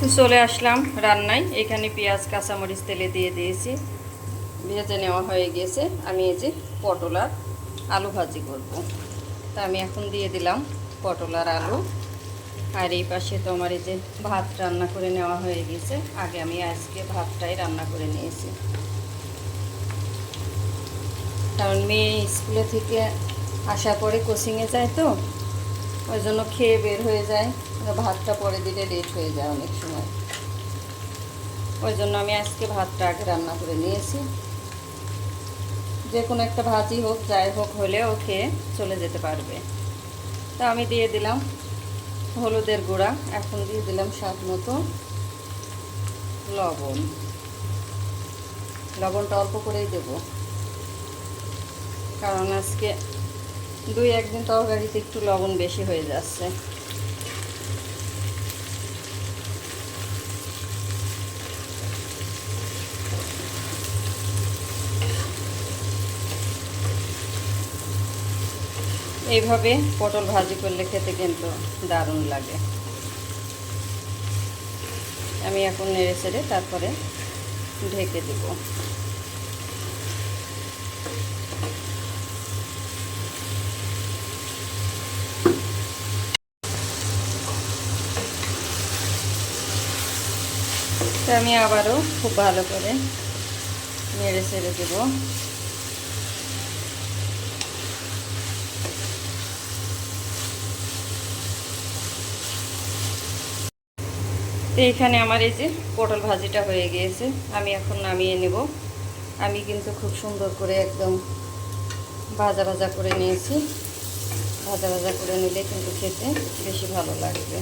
তো চলে আসলাম রান্নায়। এখানে পেঁয়াজ, কাঁচামরিচ, তেলে দিয়ে দিয়েছি। ভেজে নেওয়া হয়ে গিয়েছে আমি এই যে পটল আর আলু ভাজি করব। তা আমি এখন দিয়ে দিলাম পটল আর আলু। আর এই পাশে তো আমার এই যে ভাত রান্না করে নেওয়া হয়ে গেছে। আগে আমি আজকে ভাতটাই রান্না করে নিয়েছি। কারণ মেয়ে স্কুলে থেকে আসার পরে কোচিংয়ে যায় তো, ওই জন্য খেয়ে বের হয়ে যায়। ভাতটা পরে দিলে লেট হয়ে যায় অনেক সময়। ওই জন্য আমি আজকে ভাতটা আগে রান্না করে নিয়েছি। যে কোনো একটা ভাজি হোক, যাই হোক, হলেও খেয়ে চলে যেতে পারবে। তা আমি দিয়ে দিলাম হলুদের গুঁড়া, এখন দিয়ে দিলাম স্বাদ মতো লবণ। লবণটা অল্প করেই দেব। কারণ আজকে দুই একদিন তরকারিতে একটু লবণ বেশি হয়ে যাচ্ছে। এইভাবে পটল ভাজি করলে খেতে কিন্তু দারুণ লাগে। আমি এখন নেড়ে ছেড়ে তারপরে ঢেকে দেব। আমি আবারও খুব ভালো করে নেড়ে ছেড়ে দেবো। তো এইখানে আমার এই যে পটল ভাজিটা হয়ে গিয়েছে, আমি এখন নামিয়ে নেব। আমি কিন্তু খুব সুন্দর করে একদম ভাজা ভাজা করে নিয়েছি। ভাজা ভাজা করে নিলে কিন্তু খেতে বেশি ভালো লাগবে।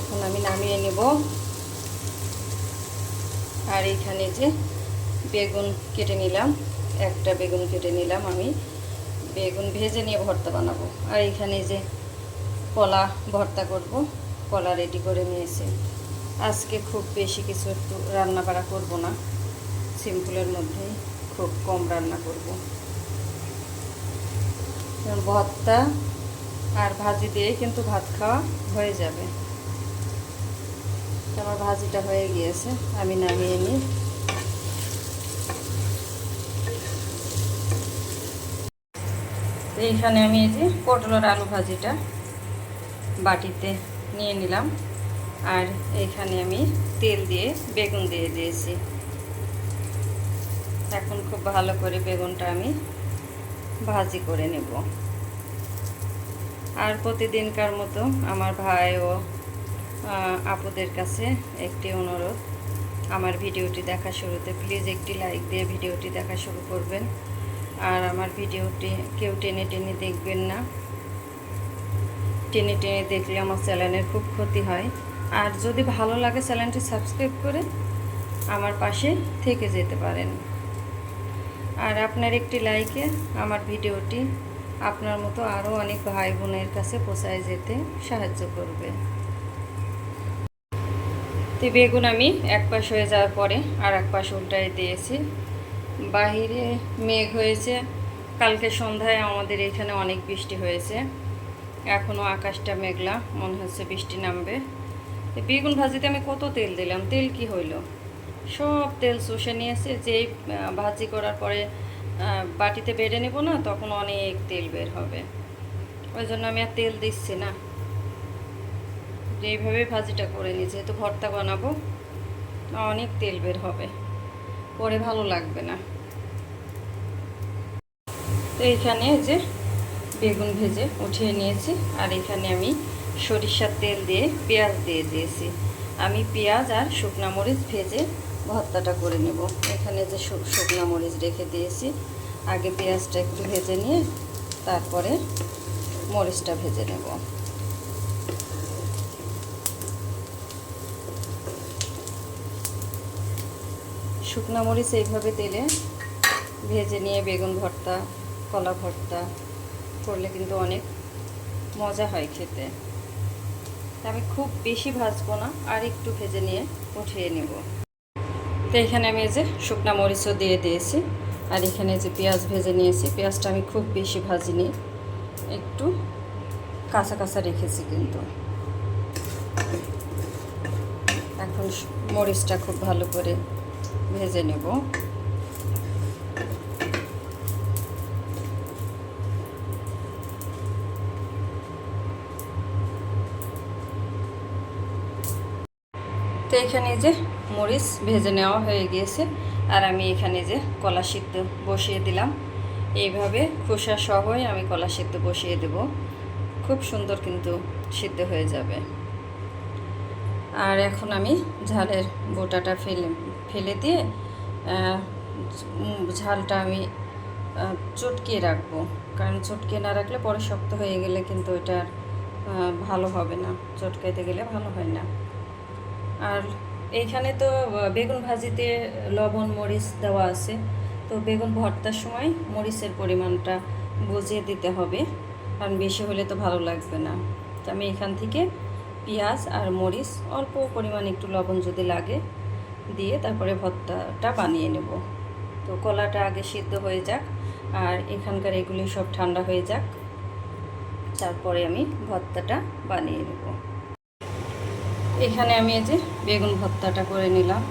এখন আমি নামিয়ে নেব। আর এইখানে যে বেগুন কেটে নিলাম। একটা বেগুন কেটে নিলাম আমি। বেগুন ভেজে নিয়ে ভর্তা বানাবো। আর এখানে যে কলা ভর্তা করব, কলা রেডি করে নিয়েছি। আজকে খুব বেশি কিছু একটু রান্না বাড়া করব না। সিম্পলের মধ্যেই খুব কম রান্না করব। ভর্তা আর ভাজি দিয়েই কিন্তু ভাত খাওয়া হয়ে যাবে। আমার ভাজিটা হয়ে গিয়েছে, আমি নামিয়ে নিই। এইখানে আমি এই যে পটলের আলু ভাজিটা বাটিতে নিয়ে নিলাম। আর এখানে আমি তেল দিয়ে বেগুন দিয়ে দিয়েছি। এখন খুব ভালো করে বেগুনটা আমি ভাজি করে নেব। আর প্রতিদিনকার মতো আমার ভাই ও আপুদের কাছে একটি অনুরোধ। আমার ভিডিওটি দেখা শুরুতে প্লিজ একটি লাইক দিয়ে ভিডিওটি দেখা শুরু করবেন। আর আমার ভিডিওটি কেউ টেনে টেনে দেখবেন না। টেনে টেনে দেখলে আমার চ্যানেলের খুব ক্ষতি হয়। আর যদি ভালো লাগে চ্যানেলটি সাবস্ক্রাইব করে আমার পাশে থেকে যেতে পারেন। আর আপনার একটি লাইকে আমার ভিডিওটি আপনার মতো আরও অনেক ভাই বোনের কাছে পৌঁছায় যেতে সাহায্য করবে। তো বেগুন আমি এক পাশ হয়ে যাওয়ার পরে আর এক পাশ উল্টায় দিয়েছি। বাহিরে মেঘ হয়েছে। কালকে সন্ধ্যায় আমাদের এখানে অনেক বৃষ্টি হয়েছে। এখনও আকাশটা মেঘলা, মনে হচ্ছে বৃষ্টি নামবে। বেগুন ভাজিতে আমি কত তেল দিলাম? তেল কি হইল? সব তেল শুষে নিয়েছে। যেই ভাজি করার পরে বাটিতে বেড়ে নেব না, তখন অনেক তেল বের হবে। ওই জন্য আমি আর তেল দিচ্ছি না। এইভাবে ভাজিটা করে নিই যেহেতু ভর্তা বানাবো, অনেক তেল বের হবে। পরে ভালো লাগবে না। তো এইখানে যে বেগুন ভেজে উঠিয়ে নিয়েছি, আর এখানে আমি সরিষার তেল দিয়ে পেঁয়াজ দিয়ে দিয়েছি। আমি পেঁয়াজ আর শুকনা মরিচ ভেজে ভর্তাটা করে নেব। এখানে যে শুকনা মরিচ রেখে দিয়েছি, আগে পেঁয়াজটা একটু ভেজে নিয়ে তারপরে মরিচটা ভেজে নেব। শুকনো মরিচ এইভাবে তেলে ভেজে নিয়ে বেগুন ভর্তা, কলা ভর্তা করলে কিন্তু অনেক মজা হয় খেতে। আমি খুব বেশি ভাজবো না, আর একটু ভেজে নিয়ে উঠিয়ে নেব। তো এখানে আমি এই যে শুকনো মরিচও দিয়ে দিয়েছি, আর এখানে যে পেঁয়াজ ভেজে নিয়েছি। পেঁয়াজটা আমি খুব বেশি ভাজিনি, একটু কাঁচা কাঁচা রেখেছি কিন্তু। এখন মরিচটা খুব ভালো করে ভেজে নেব। তো এখানে যে মরিচ ভেজে নেওয়া হয়ে গিয়েছে, আর আমি এখানে যে কলা সিদ্ধ বসিয়ে দিলাম। এইভাবে খোসা সহই আমি কলা সিদ্ধ বসিয়ে দেব। খুব সুন্দর কিন্তু সিদ্ধ হয়ে যাবে। আর এখন আমি ঝালের বোটাটা ফেলে ফেলে দিয়ে ঝালটা আমি চটকিয়ে রাখব। কারণ চটকিয়ে না রাখলে পরে শক্ত হয়ে গেলে কিন্তু ওটা ভালো হবে না। চটকাইতে গেলে ভালো হয় না। আর এইখানে তো বেগুন ভাজিতে লবণ, মরিচ দেওয়া আছে। তো বেগুন ভর্তার সময় মরিচের পরিমাণটা বুঝিয়ে দিতে হবে। কারণ বেশি হলে তো ভালো লাগবে না। তো আমি এখান থেকে পেঁয়াজ আর মরিচ, অল্প পরিমাণ একটু লবণ যদি লাগে, দিয়ে তারপরে ভর্তাটা বানিয়ে নেব। তো কলাটা আগে সিদ্ধ হয়ে যাক, আর এখানকার এগুলি সব ঠান্ডা হয়ে যাক। তারপরে আমি ভর্তাটা বানিয়ে নেব। এখানে আমি এই যে বেগুন ভর্তাটা করে নিলাম।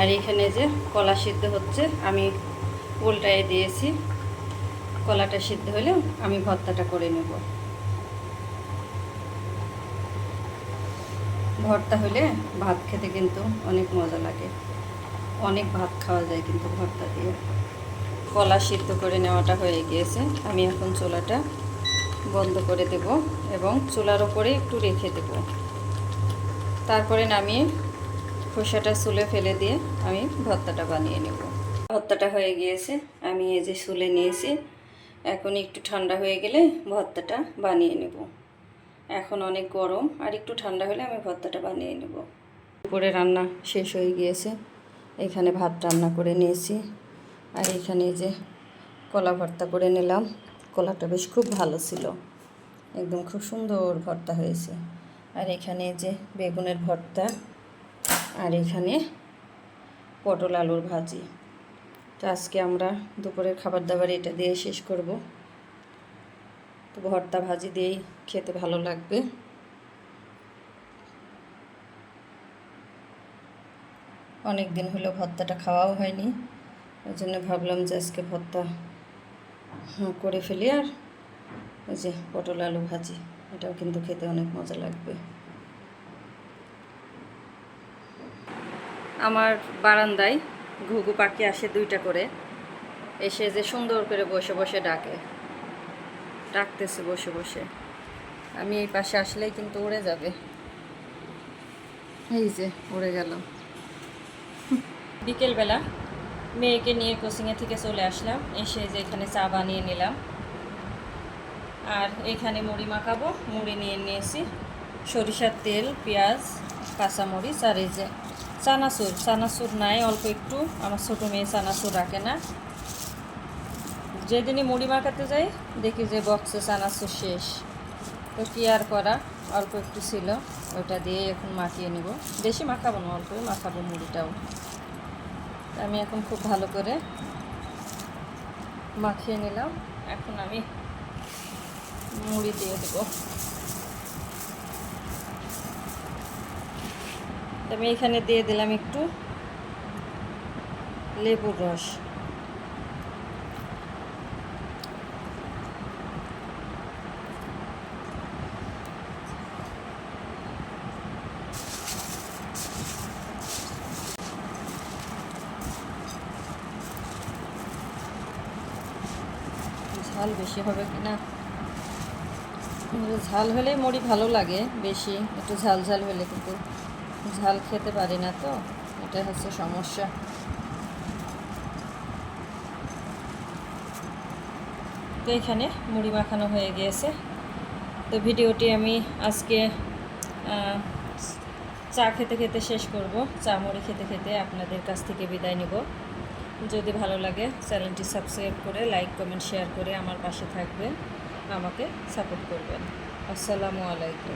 আর এখানে যে কলা সিদ্ধ হচ্ছে, আমি উল্টায় দিয়েছি। কলাটা সিদ্ধ হলে আমি ভর্তাটা করে নেব। ভর্তা হলে ভাত খেতে কিন্তু অনেক মজা লাগে। অনেক ভাত খাওয়া যায় কিন্তু ভর্তা দিয়ে। কলা সিদ্ধ করে নেওয়াটা হয়ে গিয়েছে। আমি এখন চোলাটা বন্ধ করে দেব এবং চুলার ওপরে একটু রেখে দেব। তারপরে নামিয়ে খোসাটা সুলে ফেলে দিয়ে আমি ভর্তাটা বানিয়ে নেব। ভর্তাটা হয়ে গিয়েছে। আমি এই যে সুলে নিয়েছি। এখন একটু ঠান্ডা হয়ে গেলে ভর্তাটা বানিয়ে নেব। এখন অনেক গরম, আর একটু ঠান্ডা হলে আমি ভর্তাটা বানিয়ে নেব। উপরে রান্না শেষ হয়ে গিয়েছে। এখানে ভাত রান্না করে নিয়েছি। আর এখানে যে কলা ভর্তা করে নিলাম, কলাটা বেশ খুব ভালো ছিল। একদম খুব সুন্দর ভর্তা হয়েছে। আর এখানে যে বেগুনের ভর্তা, আর এখানে পটল আলুর ভাজি। তো আজকে আমরা দুপুরের খাবার দাবার এটা দিয়ে শেষ করব। তো ভর্তা ভাজি দিয়েই খেতে ভালো লাগবে। অনেক দিন হলো ভর্তাটা খাওয়াও হয়নি, ওই জন্য ভাবলাম যে আজকে ভর্তা করে ফেলি আর ওই যে পটল আলু ভাজি, এটাও কিন্তু খেতে অনেক মজা লাগবে। আমার বারান্দায় ঘুঘু পাখি আসে দুইটা করে, এসে যে সুন্দর করে বসে বসে ডাকে। ডাকতেছে বসে বসে। আমি এই পাশে আসলেই কিন্তু উড়ে যাবে। এই যে, উড়ে গেল। বিকেলবেলা মেয়েকে নিয়ে কোচিংয়ে থেকে চলে আসলাম। এসে যে এখানে চা বানিয়ে নিলাম। আর এখানে মুড়ি মাখাবো। মুড়ি নিয়ে নিয়েছি। সরিষার তেল, পেঁয়াজ, কাঁচামরিচ আর এই যে চানাচুর। চানাচুর নাই, অল্প একটু। আমার ছোটো মেয়ে চানাচুর রাখে না। যেদিনই মুড়ি মাখাতে যাই, দেখি যে বক্সে চানাচুর শেষ। তো কি আর করা? অল্প একটু ছিল ওটা দিয়ে এখন মাখিয়ে নিব। বেশি মাখাবো না, অল্পই মাখাবো মুড়িটাও। আমি এখন খুব ভালো করে মাখিয়ে নিলাম। এখন আমি মুড়ি দিয়ে দেবো। আমি এখানে দিয়ে দিলাম একটু লেবুর রস। ঝাল বেশি হবে কি না? ঝাল হলে মুড়ি ভালো লাগে বেশি, একটু ঝাল ঝাল হলে কিন্তু ঝাল খেতে পারি না তো, এটা হচ্ছে সমস্যা। তো এখানে মুড়ি মাখানো হয়ে গিয়েছে। তো ভিডিওটি আমি আজকে চা খেতে খেতে শেষ করব, চা মুড়ি খেতে খেতে আপনাদের কাছ থেকে বিদায় নিব। যদি ভালো লাগে, চ্যানেলটি সাবস্ক্রাইব করে, লাইক, কমেন্ট, শেয়ার করে আমার পাশে থাকবেন, আমাকে সাপোর্ট করবেন। আসসালামু আলাইকুম।